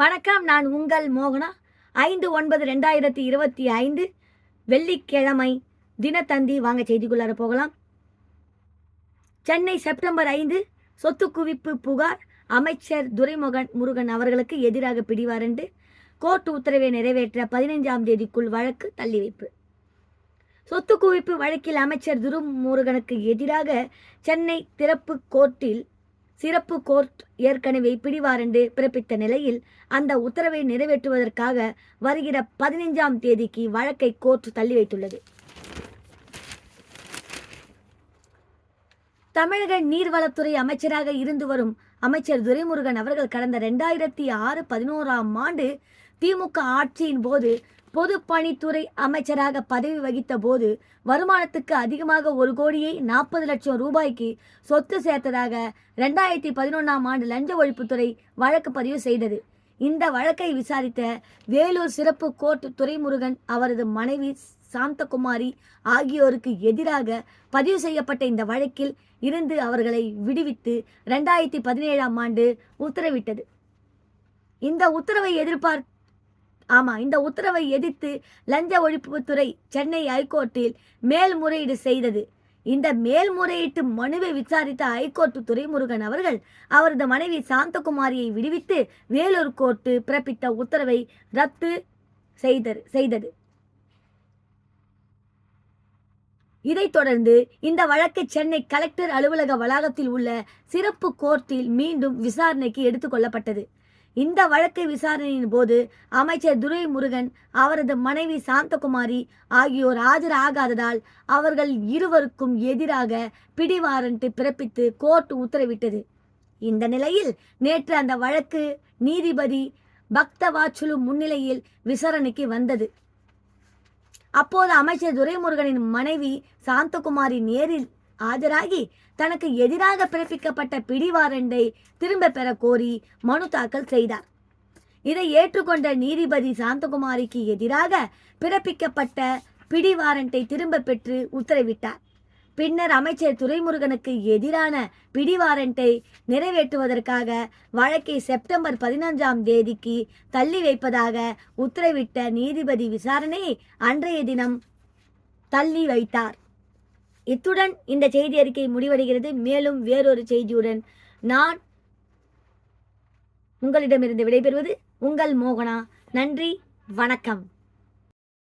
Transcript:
வணக்கம் நான் உங்கள் மோகனா. ஐந்து ஒன்பது ரெண்டாயிரத்தி இருபத்தி ஐந்து வெள்ளிக்கிழமை தினத்தந்தி. வாங்க செய்திக்குள்ளார போகலாம். சென்னை செப்டம்பர் ஐந்து சொத்து குவிப்பு புகார். அமைச்சர் துரைமுகன் முருகன் அவர்களுக்கு எதிராக பிடிவாரண்டு கோர்ட் உத்தரவை நிறைவேற்ற பதினைஞ்சாம் தேதிக்குள் வழக்கு தள்ளி வைப்பு. சொத்து குவிப்பு வழக்கில் அமைச்சர் துரைமுருகனுக்கு எதிராக சென்னை திறப்பு கோர்ட்டில் சிறப்பு கோர்ட் ஏற்கனவே பிடிவாரண்டு பிறப்பித்த நிலையில் அந்த உத்தரவை நிறைவேற்றுவதற்காக வருகிற பதினைஞ்சாம் தேதிக்கு வழக்கை கோர்ட் தள்ளி வைத்துள்ளது. தமிழக நீர்வளத்துறை அமைச்சராக இருந்து வரும் அமைச்சர் துரைமுருகன் அவர்கள் கடந்த ரெண்டாயிரத்தி ஆறு பதினோராம் ஆண்டு திமுக ஆட்சியின் போது பொதுப்பணித்துறை அமைச்சராக பதவி வகித்த போது வருமானத்துக்கு அதிகமாக ஒரு கோடியே நாற்பது லட்சம் ரூபாய்க்கு சொத்து சேர்த்ததாக ரெண்டாயிரத்தி பதினொன்றாம் ஆண்டு லஞ்ச ஒழிப்புத்துறை வழக்கு பதிவு செய்தது. இந்த வழக்கை விசாரித்த வேலூர் சிறப்பு கோர்ட் துரைமுருகன் அவரது மனைவி சாந்தகுமாரி ஆகியோருக்கு எதிராக பதிவு செய்யப்பட்ட இந்த வழக்கில் இருந்து அவர்களை விடுவித்து ரெண்டாயிரத்தி பதினேழாம் ஆண்டு உத்தரவிட்டது. இந்த உத்தரவை எதிர்பார் ஆமாம் இந்த உத்தரவை எதிர்த்து லஞ்ச ஒழிப்புத்துறை சென்னை ஹைகோர்ட்டில் மேல்முறையீடு செய்தது. இந்த மேல்முறையீட்டு மனுவை விசாரித்த ஹைகோர்ட் துரைமுருகன் அவர்கள் அவரது மனைவி சாந்தகுமாரியை விடுவித்து வேலூர் கோர்ட்டு பிறப்பித்த உத்தரவை ரத்து செய்தது செய்தது. இதைத் தொடர்ந்து இந்த வழக்கு சென்னை கலெக்டர் அலுவலக வளாகத்தில் உள்ள சிறப்பு கோர்ட்டில் மீண்டும் விசாரணைக்கு எடுத்துக்கொள்ளப்பட்டது இந்த வழக்கு விசாரணையின் போது அமைச்சர் துரைமுருகன் அவரது மனைவி சாந்தகுமாரி ஆகியோர் ஆஜராகாததால் அவர்கள் இருவருக்கும் எதிராக பிடிவாரண்ட் பிறப்பித்து கோர்ட் உத்தரவிட்டது. இந்த நிலையில் நேற்று அந்த வழக்கு நீதிபதி பக்தவாச்சுலு முன்னிலையில் விசாரணைக்கு வந்தது. அப்போது அமைச்சர் துரைமுருகனின் மனைவி சாந்தகுமாரி நேரில் ஆஜராகி தனக்கு எதிராக பிறப்பிக்கப்பட்ட பிடிவாரண்டை திரும்ப பெற கோரி மனு தாக்கல் செய்தார். இதை ஏற்றுக்கொண்ட நீதிபதி சாந்தகுமாரிக்கு எதிராக பிறப்பிக்கப்பட்ட பிடிவாரண்டை திரும்ப பெற்று உத்தரவிட்டார். பின்னர் அமைச்சர் துரைமுருகனுக்கு எதிரான பிடிவாரண்டை நிறைவேற்றுவதற்காக வழக்கை செப்டம்பர் பதினஞ்சாம் தேதிக்கு தள்ளி வைப்பதாக உத்தரவிட்ட நீதிபதி விசாரணையை அன்றைய தினம் தள்ளி வைத்தார். இத்துடன் இந்த செய்தி அறிக்கை முடிவடைகிறது. மேலும் வேறொரு செய்தியுடன் நான் உங்களிடமிருந்து விடைபெறுவது உங்கள் மோகனா. நன்றி வணக்கம்.